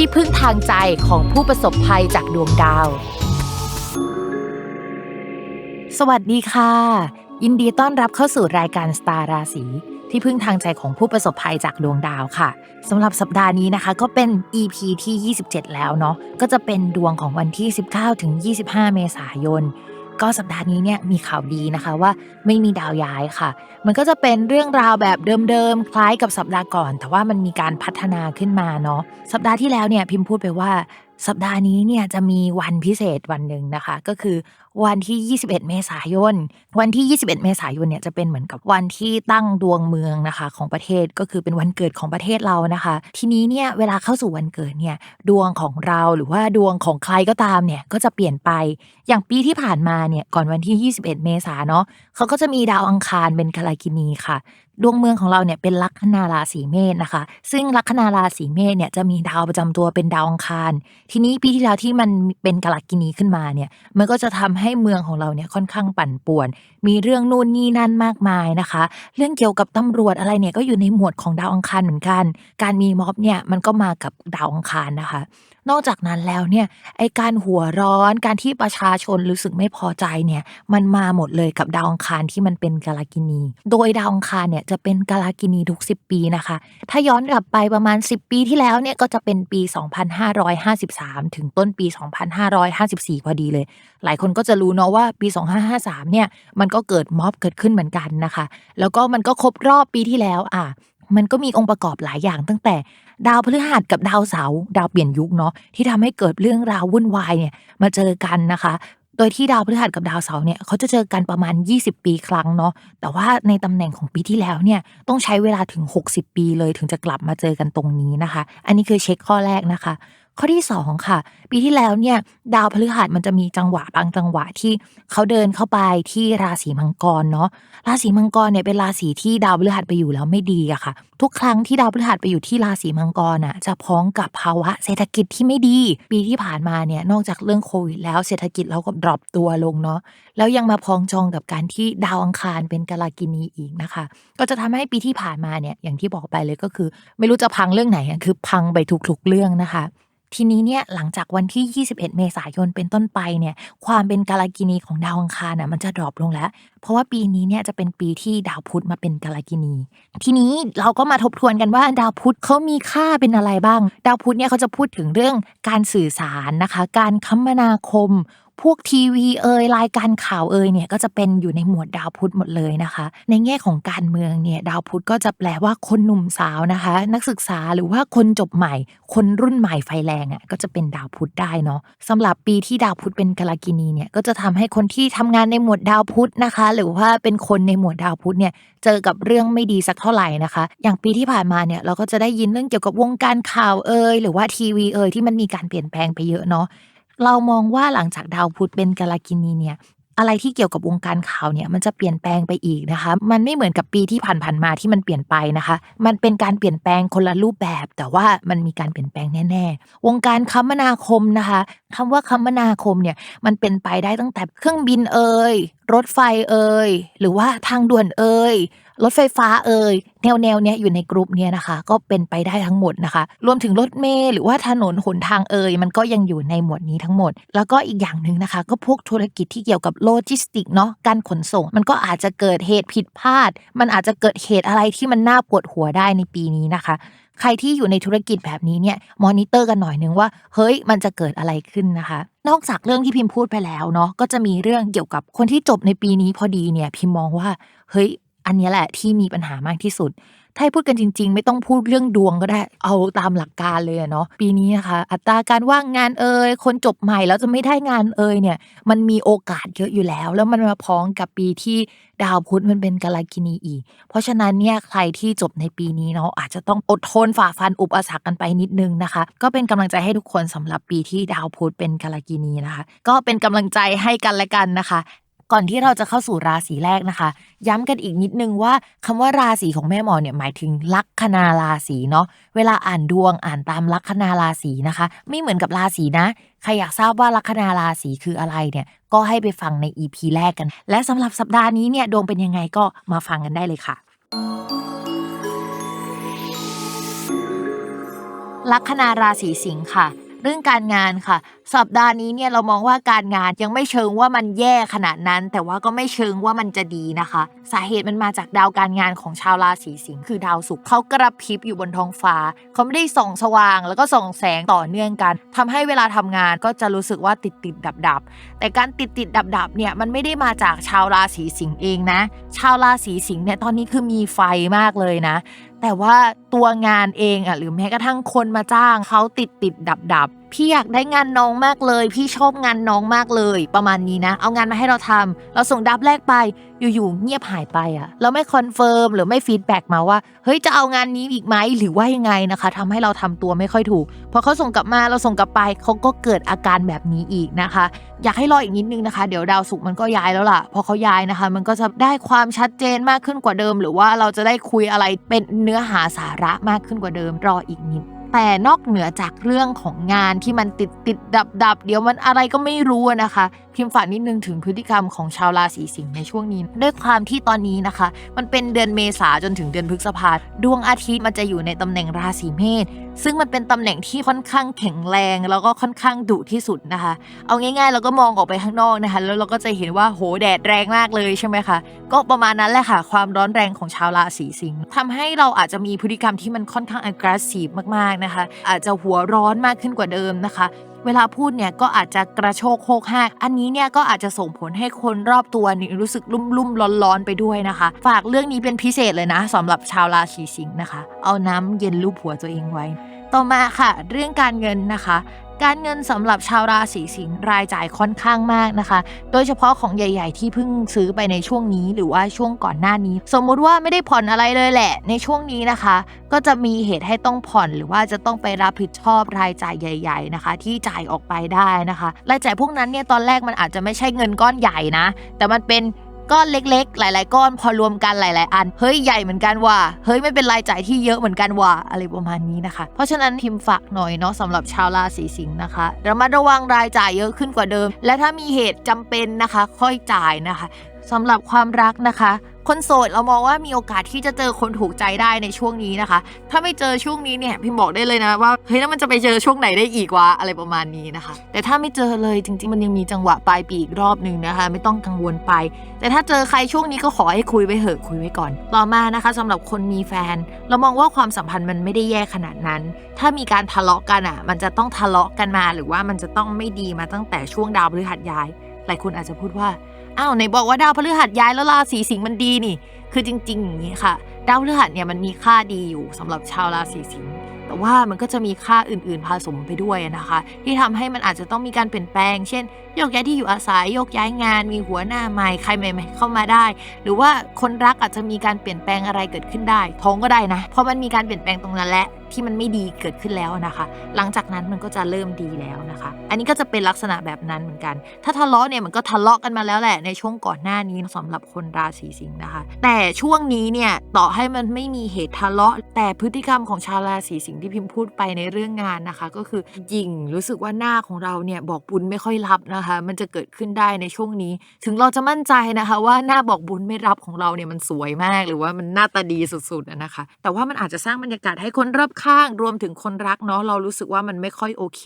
ที่พึ่งทางใจของผู้ประสบภัยจากดวงดาว สวัสดีค่ะ ยินดีต้อนรับเข้าสู่รายการสตาร์ราศีที่พึ่งทางใจของผู้ประสบภัยจากดวงดาวค่ะสำหรับสัปดาห์นี้นะคะ ก็เป็น EP ที่ 27 แล้วเนาะก็จะเป็นดวงของวันที่ 19ถึง25 เมษายน ก็สัปดาห์นี้เนี่ยมีข่าวดีนะคะว่าไม่มีดาวย้ายค่ะ มันก็จะเป็นเรื่องราวแบบเดิมๆ คล้ายกับสัปดาห์ก่อน แต่ว่ามันมีการพัฒนาขึ้นมาเนาะสัปดาห์ที่แล้วเนี่ยพิมพ์พูดไปว่า สัปดาห์นี้เนี่ยจะมีวันพิเศษวันหนึ่งนะคะ ก็คือวันที่ 21 เมษายน วันที่ 21 เมษายนเนี่ยจะเป็นเหมือนกับวันที่ตั้งดวงเมืองนะคะของประเทศก็คือเป็นวันเกิดของประเทศเรานะคะ ทีนี้เนี่ยเวลาเข้าสู่วันเกิดเนี่ยดวงของเราหรือว่าดวงของใครก็ตามเนี่ยก็จะเปลี่ยนไปอย่างปีที่ผ่านมาเนี่ยก่อนวันที่ 21 เมษาเนาะเขาก็จะมีดาวอังคารเป็นกาลกินีค่ะ ดวงเมืองของเราเนี่ยเป็นลัคนาราศีเมษนะคะ ซึ่งลัคนาราศีเมษเนี่ยจะมีดาวประจำตัวเป็นดาวอังคาร ทีนี้ปีที่แล้วที่มันเป็นกาลกินีขึ้นมาเนี่ย มันก็จะทำให้เมืองของเราเนี่ยค่อนข้างปั่นป่วน มีเรื่องนู่นนี่นั่นมากมายนะคะ เรื่องเกี่ยวกับตำรวจอะไรเนี่ยก็อยู่ในหมวดของดาวอังคารเหมือนกัน การมีม็อบเนี่ยมันก็มากับดาวอังคารนะคะ นอกจากนั้นแล้วเนี่ยไอการหัวร้อนการที่ประชาชนรู้สึกไม่พอใจเนี่ยมันมาหมดเลยกับดาวองคารที่มันเป็นกาลกินี โดยดาวองคารเนี่ยจะเป็นกาลกินีทุก 10 ปีนะคะ ถ้าย้อนกลับไปประมาณ 10 ปีที่แล้วเนี่ยก็จะเป็นปี 2553 ถึงต้นปี 2554 พอดีเลย หลายคนก็จะรู้เนาะว่าปี 2553 เนี่ยมันก็เกิดม็อบเกิดขึ้นเหมือนกันนะคะ แล้วก็มันก็ครบรอบปีที่แล้วอะ มันก็มีองค์ประกอบหลายอย่างตั้งแต่ดาวพฤหัสกับดาวเสาร์ดาวเปลี่ยนยุคเนาะที่ทำให้เกิดเรื่องราววุ่นวายเนี่ยมาเจอกันนะคะ โดยที่ดาวพฤหัสกับดาวเสาร์เนี่ยเขาจะเจอกันประมาณ 20 ปีครั้งเนาะแต่ว่าในตำแหน่งของปีที่แล้วเนี่ยต้องใช้เวลาถึง 60 ปีเลยถึงจะกลับมาเจอกันตรงนี้นะคะ อันนี้คือเช็คข้อแรกนะคะ ข้อที่ 2 ค่ะ ปีที่แล้วเนี่ยดาวพฤหัสมันจะมีจังหวะบางจังหวะที่เขาเดินเข้าไปที่ราศีมังกรเนาะราศีมังกรเนี่ยเป็นราศีที่ดาวพฤหัสไปอยู่แล้วไม่ดีอะค่ะ ทุกครั้งที่ดาวพฤหัสไปอยู่ที่ราศีมังกรอะจะพ้องกับภาวะเศรษฐกิจที่ไม่ดี ปีที่ผ่านมาเนี่ยนอกจากเรื่องโควิดแล้วเศรษฐกิจเราก็ดรอปตัวลงเนาะแล้วยังมาพ้องจองกับการที่ดาวอังคารเป็นกาลากินีอีกนะคะ ก็จะทำให้ปีที่ผ่านมาเนี่ยอย่างที่บอกไปเลยก็คือ ไม่รู้จะพังเรื่องไหนคือพังไปทุกๆเรื่องนะคะ ทีนี้เนี่ยหลังจากวันที่ 21 เมษายนเป็นต้นไปเนี่ยความเป็นกาลกินีของดาวอังคารน่ะมันจะดรอปลงแล้ว เพราะว่าปีนี้เนี่ยจะเป็นปีที่ดาวพุธมาเป็นกาลกินี ทีนี้เราก็มาทบทวนกันว่าดาวพุธเขามีค่าเป็นอะไรบ้าง ดาวพุธเนี่ยเขาจะพูดถึงเรื่องการสื่อสารนะคะ การคมนาคม พวกทีวีเอ่ยรายการข่าวเอ่ยเนี่ยก็จะเป็นอยู่ในหมวดดาวพุธหมดเลยนะคะ ในแง่ของการเมืองเนี่ยดาวพุธก็จะแปลว่าคนหนุ่มสาวนะคะ นักศึกษาหรือว่าคนจบใหม่ คนรุ่นใหม่ไฟแรงอะก็จะเป็นดาวพุธได้เนาะสำหรับปีที่ดาวพุธเป็นกาลกินีเนี่ยก็จะทำให้คนที่ทำงานในหมวดดาวพุธนะคะ หรือว่าเป็นคนในหมวดดาวพุธเนี่ยเจอกับเรื่องไม่ดีสักเท่าไหร่นะคะ อย่างปีที่ผ่านมาเนี่ยเราก็จะได้ยินเรื่องเกี่ยวกับวงการข่าวเอ่ยหรือว่าทีวีเอ่ยที่มันมีการเปลี่ยนแปลงไปเยอะเนาะ เรามองว่าหลังจากดาวพุธเป็นกาลกินีเนี่ยอะไรที่เกี่ยวกับวงการข่าวเนี่ยมันจะเปลี่ยนแปลงไปอีกนะคะ มันไม่เหมือนกับปีที่ผ่านๆมาที่มันเปลี่ยนไปนะคะ มันเป็นการเปลี่ยนแปลงคนละรูปแบบ แต่ว่ามันมีการเปลี่ยนแปลงแน่ ๆ วงการคมนาคมนะคะคำว่าคมนาคมเนี่ยมันเป็นไปได้ตั้งแต่เครื่องบินเอ่ยรถไฟเอ่ยหรือว่าทางด่วนเอ่ย รถไฟฟ้าเอ่ยแนวแนวเนี้ยอยู่ในกลุ่มเนี้ยนะคะ ก็เป็นไปได้ทั้งหมดนะคะ รวมถึงรถเมล์หรือว่าถนนหนทางเอ่ยมันก็ยังอยู่ในหมวดนี้ทั้งหมด แล้วก็อีกอย่างหนึ่งนะคะ ก็พวกธุรกิจที่เกี่ยวกับโลจิสติกเนาะการขนส่ง มันก็อาจจะเกิดเหตุผิดพลาด มันอาจจะเกิดเหตุอะไรที่มันน่าปวดหัวได้ในปีนี้นะคะใครที่อยู่ในธุรกิจแบบนี้เนี่ยมอนิเตอร์กันหน่อยนึงว่า เฮ้ยมันจะเกิดอะไรขึ้นนะคะ นอกจากเรื่องที่พิมพ์พูดไปแล้วเนาะก็จะมีเรื่องเกี่ยวกับคนที่จบในปีนี้พอดีเนี่ยพิมมองว่าเฮ้ย อันนี้แหละที่มีปัญหามากที่สุด ถ้าพูดกันจริง ๆ ไม่ต้องพูดเรื่องดวงก็ได้ เอาตามหลักการเลยเนาะ ปีนี้นะคะ อัตราการว่างงานเอ่ย คนจบใหม่แล้วจะไม่ได้งานเอ่ยเนี่ย มันมีโอกาสเยอะอยู่แล้ว แล้วมันมาพ้องกับปีที่ดาวพุธมันเป็นกาลกินีอีก เพราะฉะนั้นเนี่ยใครที่จบในปีนี้เนาะอาจจะต้องอดทนฝ่าฟันอุปสรรคกันไปนิดนึงนะคะ ก็เป็นกำลังใจให้ทุกคนสำหรับปีที่ดาวพุธเป็นกาลกินีนะคะ ก็เป็นกำลังใจให้กันและกันนะคะ ก่อนที่เราจะเข้าสู่ราศีแรกนะคะ ย้ำกันอีกนิดนึงว่าคำว่าราศีของแม่หมอเนี่ยหมายถึงลัคนาราศีเนาะเวลาอ่านดวงอ่านตามลัคนาราศีนะคะ ไม่เหมือนกับราศีนะใครอยากทราบว่าลัคนาราศีคืออะไรเนี่ยก็ให้ไปฟังใน EP แรกกัน และสำหรับสัปดาห์นี้เนี่ยดวงเป็นยังไงก็มาฟังกันได้เลยค่ะลัคนาราศีสิงค์ค่ะ เรื่องการงานค่ะ สัปดาห์นี้เนี่ยเรามองว่าการงานยังไม่เชิงว่ามันแย่ขนาดนั้น แต่ว่าก็ไม่เชิงว่ามันจะดีนะคะ สาเหตุมันมาจากดาวการงานของชาวราศีสิงค์คือดาวศุกร์เขากระพริบอยู่บนท้องฟ้าเขาไม่ได้ส่องสว่าง แล้วก็ส่องแสงต่อเนื่องกันทำให้เวลาทำงานก็จะรู้สึกว่าติดติดดับดับแต่การติดติดดับดับเนี่ยมันไม่ได้มาจากชาวราศีสิงห์เองนะ ชาวราศีสิงห์เนี่ยตอนนี้คือมีไฟมากเลยนะ แต่ว่าตัวงานเองอะหรือแม้กระทั่งคนมาจ้างเขาติดติดดับดับ พี่อยากได้งานน้องมากเลย พี่ชอบงานน้องมากเลย ประมาณนี้นะ เอางานมาให้เราทำเราส่งดับแรกไป อยู่ๆเงียบหายไปอะเราไม่คอนเฟิร์มหรือไม่ฟีดแบ็กมาว่า เฮ้ยจะเอางานนี้อีกไหมหรือว่ายังไงนะคะทำให้เราทำตัวไม่ค่อยถูก พอเขาส่งกลับมาเราส่งกลับไปเขาก็เกิดอาการแบบนี้อีกนะคะ อยากให้รออีกนิดนึงนะคะ เดี๋ยวดาวศุกมันก็ย้ายแล้วล่ะ พอเขาย้ายนะคะ มันก็จะได้ความชัดเจนมากขึ้นกว่าเดิม หรือว่าเราจะได้คุยอะไรเป็นเนื้อหาสาระมากขึ้นกว่าเดิมรออีกนิด แต่นอกเหนือจากเรื่องของงานที่มันติดติดดับดับเดี๋ยวมันอะไรก็ไม่รู้นะคะ พิมพ์ฝากนิดนึงถึงพฤติกรรมของชาวราศีสิงห์ในช่วงนี้ ด้วยความที่ตอนนี้นะคะ มันเป็นเดือนเมษาจนถึงเดือนพฤษภาดวงอาทิตย์มันจะอยู่ในตำแหน่งราศีเมษ ซึ่งมันเป็นตำแหน่งที่ค่อนข้างแข็งแรงแล้วก็ค่อนข้างดุที่สุดนะคะ เอาง่ายๆ เราก็มองออกไปข้างนอกนะคะ แล้วเราก็จะเห็นว่าโหแดดแรงมากเลยใช่ไหมคะ ก็ประมาณนั้นแหละค่ะ ความร้อนแรงของชาวราศีสิงห์ทำให้เราอาจจะมีพฤติกรรมที่มันค่อนข้าง aggressive มากๆนะคะ อาจจะหัวร้อนมากขึ้นกว่าเดิมนะคะ เวลาพูดเนี่ยก็อาจจะกระโชกโคกหักอันนี้เนี่ยก็อาจจะส่งผลให้คนรอบตัวนี่รู้สึกลุ่มๆร้อนๆไปด้วยนะคะ ฝากเรื่องนี้เป็นพิเศษเลยนะสำหรับชาวราศีสิงห์นะคะ เอาน้ำเย็นลูบหัวตัวเองไว้ ต่อมาค่ะ เรื่องการเงินนะคะ การเงินสำหรับชาวราศีสิงห์รายจ่ายค่อนข้างมากนะคะ โดยเฉพาะของใหญ่ ๆ ที่เพิ่งซื้อไปในช่วงนี้หรือว่าช่วงก่อนหน้านี้ สมมุติว่าไม่ได้ผ่อนอะไรเลยแหละ ในช่วงนี้นะคะ ก็จะมีเหตุให้ต้องผ่อนหรือว่าจะต้องไปรับผิดชอบรายจ่ายใหญ่ ๆนะคะ ที่จ่ายออกไปได้นะคะ รายจ่ายพวกนั้นเนี่ยตอนแรกมันอาจจะไม่ใช่เงินก้อนใหญ่นะ แต่มันเป็น ก้อนเล็ก ๆ หลาย ๆ ก้อนพอรวมกันหลาย ๆ อัน เฮ้ยใหญ่เหมือนกันว่ะเฮ้ยไม่เป็นรายจ่ายที่เยอะเหมือนกันว่ะอะไรประมาณนี้นะคะ เพราะฉะนั้นพิมพ์ฝากหน่อยเนาะสำหรับชาวราศีสิงห์นะคะระมัดระวังรายจ่ายเยอะขึ้นกว่าเดิม และถ้ามีเหตุจำเป็นนะคะ ค่อยจ่ายนะคะสำหรับความรักนะคะ คนโสดเรามองว่ามีโอกาสที่จะเจอคนถูกใจได้ในช่วงนี้นะคะ ถ้าไม่เจอช่วงนี้เนี่ยพิมบอกได้เลยนะว่าเฮ้ยแล้วมันจะไปเจอช่วงไหนได้อีกวะอะไรประมาณนี้นะคะ แต่ถ้าไม่เจอเลยจริง ๆ มันยังมีจังหวะปลายปีอีกรอบหนึ่งนะคะ ไม่ต้องกังวลไป แต่ถ้าเจอใครช่วงนี้ก็ขอให้คุยไว้เหอะคุยไว้ก่อน ต่อมานะคะสำหรับคนมีแฟน เรามองว่าความสัมพันธ์มันไม่ได้แย่ขนาดนั้น ถ้ามีการทะเลาะกันอะ มันจะต้องทะเลาะกันมาหรือว่ามันจะต้องไม่ดีมาตั้งแต่ช่วงดาวพฤหัสย้าย หลายคนอาจจะพูดว่า อ้าวไหนบอกว่าดาวพฤหัสย้ายแล้วราศีสิงห์มันดีนี่ คือจริง ๆ อย่างนี้ค่ะ ดาวพฤหัสเนี่ยมันมีค่าดีอยู่สำหรับชาวราศีสิงห์แต่ว่ามันก็จะมีค่าอื่นๆผสมไปด้วยนะคะ ที่ทำให้มันอาจจะต้องมีการเปลี่ยนแปลง เช่นโยกย้ายที่อยู่อาศัยโยกย้ายงาน มีหัวหน้าใหม่ใครใหม่ๆเข้ามาได้ หรือว่าคนรักอาจจะมีการเปลี่ยนแปลงอะไรเกิดขึ้นได้ ท้องก็ได้นะ เพราะมันมีการเปลี่ยนแปลงตรงนั้นแหละ ที่มันไม่ดีเกิดขึ้นแล้วนะคะ หลังจากนั้นมันก็จะเริ่มดีแล้วนะคะ อันนี้ก็จะเป็นลักษณะแบบนั้นเหมือนกัน ถ้าทะเลาะเนี่ยมันก็ทะเลาะกันมาแล้วแหละในช่วงก่อนหน้านี้สำหรับคนราศีสิงห์นะคะ แต่ช่วงนี้เนี่ยต่อให้มันไม่มีเหตุทะเลาะ แต่พฤติกรรมของชาวราศีสิงห์ที่พิมพ์พูดไปในเรื่องงานนะคะ ก็คือยิงรู้สึกว่าหน้าของเราเนี่ยบอกบุญไม่ค่อยรับนะคะ มันจะเกิดขึ้นได้ในช่วงนี้ ถึงเราจะมั่นใจนะคะว่าหน้าบอกบุญไม่รับของเราเนี่ยมันสวยมาก หรือว่ามันหน้าตาดีสุดๆนะคะ แต่ว่ามันอาจจะสร้างบรรยากาศให้คนรอบข้างถ้ารวมถึงคนรักเนาะเรารู้สึกว่ามันไม่ค่อยโอเค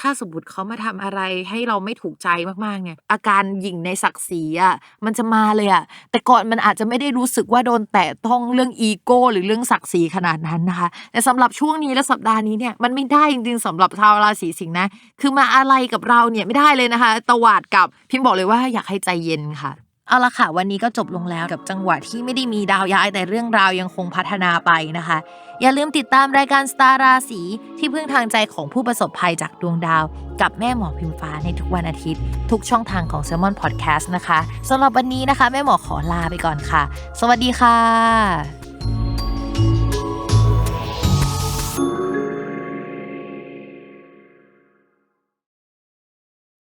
ถ้าสมมติเขามาทำอะไรให้เราไม่ถูกใจมากๆเนี่ย อาการหยิ่งในศักดิ์ศรีอะมันจะมาเลยอะแต่ก่อนมันอาจจะไม่ได้รู้สึกว่าโดนแตะต้องเรื่องอีโก้หรือเรื่องศักดิ์ศรีขนาดนั้นนะคะ แต่สำหรับช่วงนี้และสัปดาห์นี้เนี่ยมันไม่ได้จริงๆสำหรับชาวราศีสิงห์นะ คือมาอะไรกับเราเนี่ยไม่ได้เลยนะคะตวาดกลับพิมพ์บอกเลยว่าอยากให้ใจเย็นค่ะ เอาละค่ะ วันนี้ก็จบลงแล้วกับจังหวะที่ไม่ได้มีดาวย้ายแต่เรื่องราวยังคงพัฒนาไปนะคะ อย่าลืมติดตามรายการสตาร์ราศีที่พึ่งทางใจของผู้ประสบภัยจากดวงดาว กับแม่หมอพิมฟ้าในทุกวันอาทิตย์ ทุกช่องทางของ s ซ l m o n Podcast นะคะสำหรับวันนี้นะคะ แม่หมอขอลาไปก่อนค่ะ สวัสดีค่ะ